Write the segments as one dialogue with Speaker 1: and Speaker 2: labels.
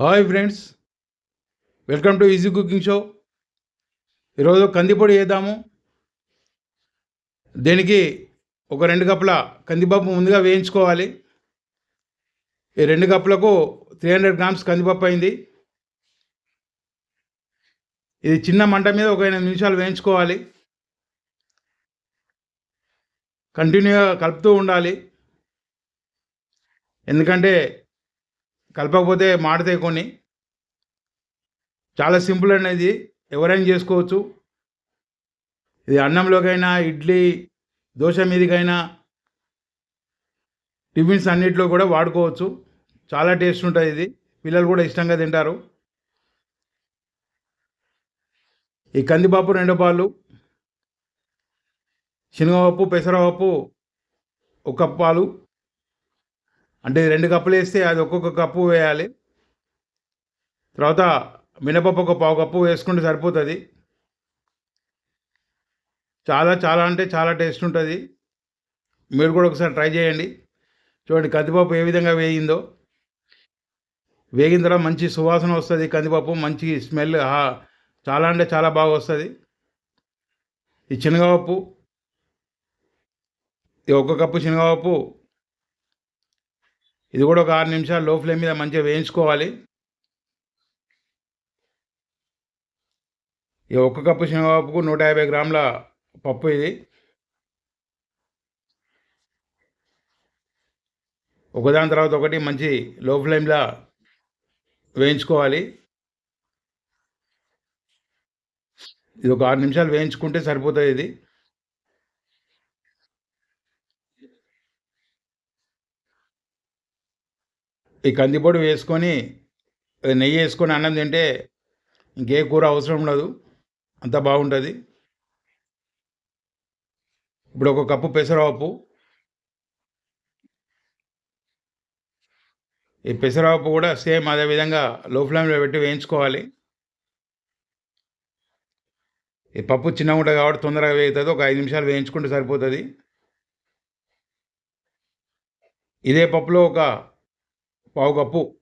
Speaker 1: Hi friends. Welcome to easy cooking show. ఈరోజు కందిపొడి వేద్దాము. దీనికి ఒక రెండు కప్పుల కందిపప్పు ముందుగా వేయించుకోవాలి. ఈ రెండు కప్పులకు త్రీ హండ్రెడ్ గ్రామ్స్ కందిపప్పు అయింది. ఇది చిన్న మంట మీద ఒక ఎనిమిది నిమిషాలు వేయించుకోవాలి. కంటిన్యూగా కలుపుతూ ఉండాలి. ఎందుకంటే కలపకపోతే మాడతాయి కొన్ని. చాలా సింపుల్ అనేది ఎవరైనా చేసుకోవచ్చు. ఇది అన్నంలోకైనా ఇడ్లీ దోశ మీదకైనా టిఫిన్స్ అన్నిట్లో కూడా వాడుకోవచ్చు. చాలా టేస్ట్ ఉంటుంది ఇది. పిల్లలు కూడా ఇష్టంగా తింటారు. ఈ కందిపప్పు రెండు పాలు శనగపప్పు పెసరపప్పు ఒక పాలు అంటే రెండు కప్పులు వేస్తే అది ఒక్కొక్క కప్పు వేయాలి. తర్వాత మినపప్పు ఒక పావు కప్పు వేసుకుంటే సరిపోతుంది. చాలా చాలా అంటే చాలా టేస్ట్ ఉంటుంది. మీరు కూడా ఒకసారి ట్రై చేయండి. చూడండి కందిపప్పు ఏ విధంగా వేగిందో వేగిన తర్వాత మంచి సువాసన వస్తుంది కందిపప్పు మంచి స్మెల్ చాలా అంటే చాలా బాగా వస్తుంది. ఈ శనగపప్పు ఇది ఒక్క కప్పు శనగపప్పు ఇది కూడా ఒక ఆరు నిమిషాలు లో ఫ్లేమ్ మీద మంచిగా వేయించుకోవాలి. ఈ ఒక్క కప్పు శనగపప్పుకు నూట యాభై గ్రాముల పప్పు ఇది. ఒకదాని తర్వాత ఒకటి మంచి లో ఫ్లేమ్లో వేయించుకోవాలి. ఇది ఒక ఆరు నిమిషాలు వేయించుకుంటే సరిపోతుంది ఇది. ఈ కందిపొడి వేసుకొని నెయ్యి వేసుకొని అన్నం తింటే ఇంకే కూర అవసరం ఉండదు. అంత బాగుంటుంది. ఇప్పుడు ఒక కప్పు పెసరపప్పు. ఈ పెసరపప్పు కూడా సేమ్ అదే విధంగా లో ఫ్లేమ్లో పెట్టి వేయించుకోవాలి. ఈ పప్పు చిన్నగా ఉంటుంది కాబట్టి తొందరగా వేగుతుంది. ఒక ఐదు నిమిషాలు వేయించుకుంటే సరిపోతుంది. ఇదే పప్పులో ఒక పావు కప్పు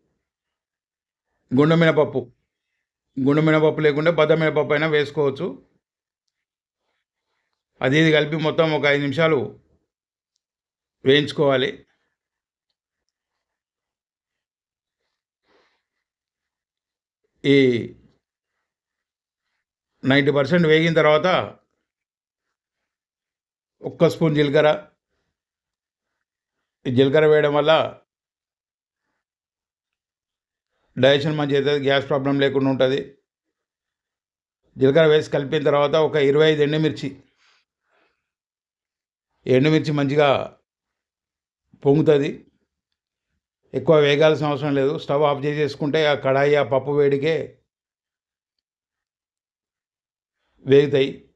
Speaker 1: గుండమినపప్పు. గుండమినపప్పు లేకుండా బద్దమినపప్పు అయినా వేసుకోవచ్చు. అది ఇది కలిపి మొత్తం ఒక ఐదు నిమిషాలు వేయించుకోవాలి. ఈ నైంటీ పర్సెంట్ వేగిన తర్వాత ఒక్క స్పూన్ జీలకర్ర. ఈ జీలకర్ర వేయడం వల్ల డైజెషన్ మంచి అవుతుంది గ్యాస్ ప్రాబ్లం లేకుండా ఉంటుంది. జీలకర్ర వేసి కలిపిన తర్వాత ఒక ఇరవై ఐదు ఎండుమిర్చి. ఎండుమిర్చి మంచిగా పొంగుతుంది. ఎక్కువ వేగాల్సిన అవసరం లేదు. స్టవ్ ఆఫ్ చేసేసుకుంటే ఆ కడాయి ఆ పప్పు వేడికే వేగుతాయి.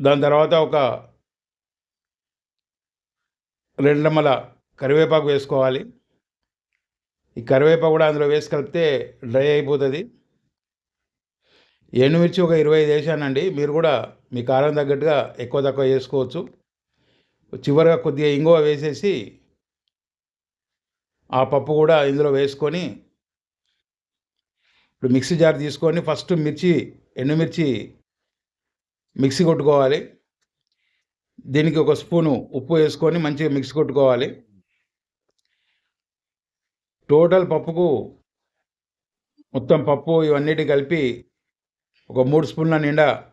Speaker 1: దాని తర్వాత ఒక రెండు కరివేపాకు వేసుకోవాలి. ఈ కరివేపాకు కూడా అందులో వేసి కలిపితే డ్రై అయిపోతుంది. ఎండుమిర్చి ఒక ఇరవై ఐదు వేసానండి. మీరు కూడా మీ కారం తగ్గట్టుగా ఎక్కువ తక్కువ చేసుకోవచ్చు. చివరిగా కొద్దిగా ఇంగువ వేసేసి ఆ పప్పు కూడా ఇందులో వేసుకొని ఇప్పుడు మిక్సీ జార్ తీసుకొని ఫస్ట్ మిర్చి ఎండుమిర్చి మిక్సీ కొట్టుకోవాలి. దీనికి ఒక స్పూను ఉప్పు వేసుకొని మంచిగా మిక్సీ కొట్టుకోవాలి. టోటల్ పప్పుకు మొత్తం పప్పు ఇవన్నిటి కలిపి ఒక మూడు స్పూన్ల నిండా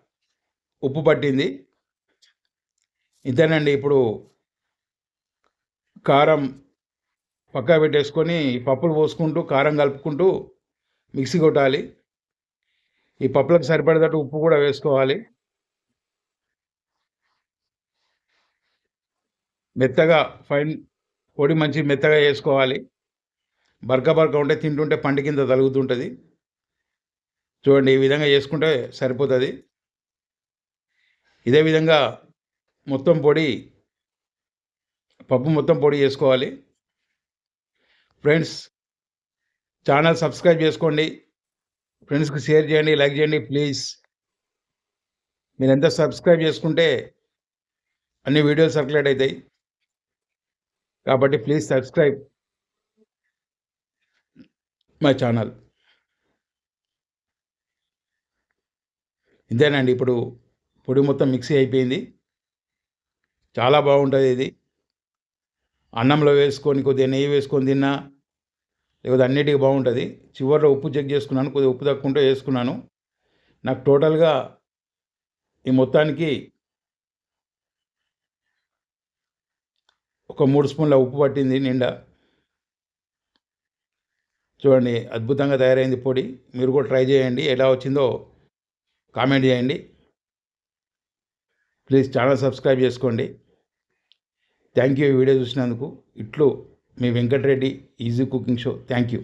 Speaker 1: ఉప్పు పట్టింది. ఇంతేనండి ఇప్పుడు కారం పక్కా పెట్టేసుకొని పప్పులు పోసుకుంటూ కారం కలుపుకుంటూ మిక్సీ కొట్టాలి. ఈ పప్పులకు సరిపడేటట్టు ఉప్పు కూడా వేసుకోవాలి. మెత్తగా ఫైన్ పొడి మంచి మెత్తగా వేసుకోవాలి. బరక బరక ఉంటే తింటుంటే పండు కింద తలుగుతుంటుంది. చూడండి ఈ విధంగా చేసుకుంటే సరిపోతుంది. ఇదే విధంగా మొత్తం పొడి పప్పు మొత్తం పొడి చేసుకోవాలి. ఫ్రెండ్స్ ఛానల్ సబ్స్క్రైబ్ చేసుకోండి. ఫ్రెండ్స్కి షేర్ చేయండి లైక్ చేయండి ప్లీజ్. మీరు ఎంత సబ్స్క్రైబ్ చేసుకుంటే అన్ని వీడియోలు సర్క్యులేట్ అవుతాయి. కాబట్టి ప్లీజ్ సబ్స్క్రైబ్. My channel. ఇంతేనండి ఇప్పుడు పొడి మొత్తం మిక్సీ అయిపోయింది. చాలా బాగుంటుంది ఇది. అన్నంలో వేసుకొని కొద్దిగా నెయ్యి వేసుకొని తిన్నా లేకపోతే అన్నిటికీ బాగుంటుంది. చివరిలో ఉప్పు చెక్ చేసుకున్నాను కొద్దిగా ఉప్పు తక్కువ వేసుకున్నాను. నాకు టోటల్గా ఈ మొత్తానికి ఒక మూడు స్పూన్ల ఉప్పు పట్టింది నిండా. చూడండి అద్భుతంగా తయారైంది పొడి. మీరు కూడా ట్రై చేయండి. ఎలా వచ్చిందో కామెంట్ చేయండి. ప్లీజ్ ఛానల్ సబ్స్క్రైబ్ చేసుకోండి. థ్యాంక్ యూ వీడియో చూసినందుకు. ఇట్లు మీ Venkatareddy easy cooking show. Thank you.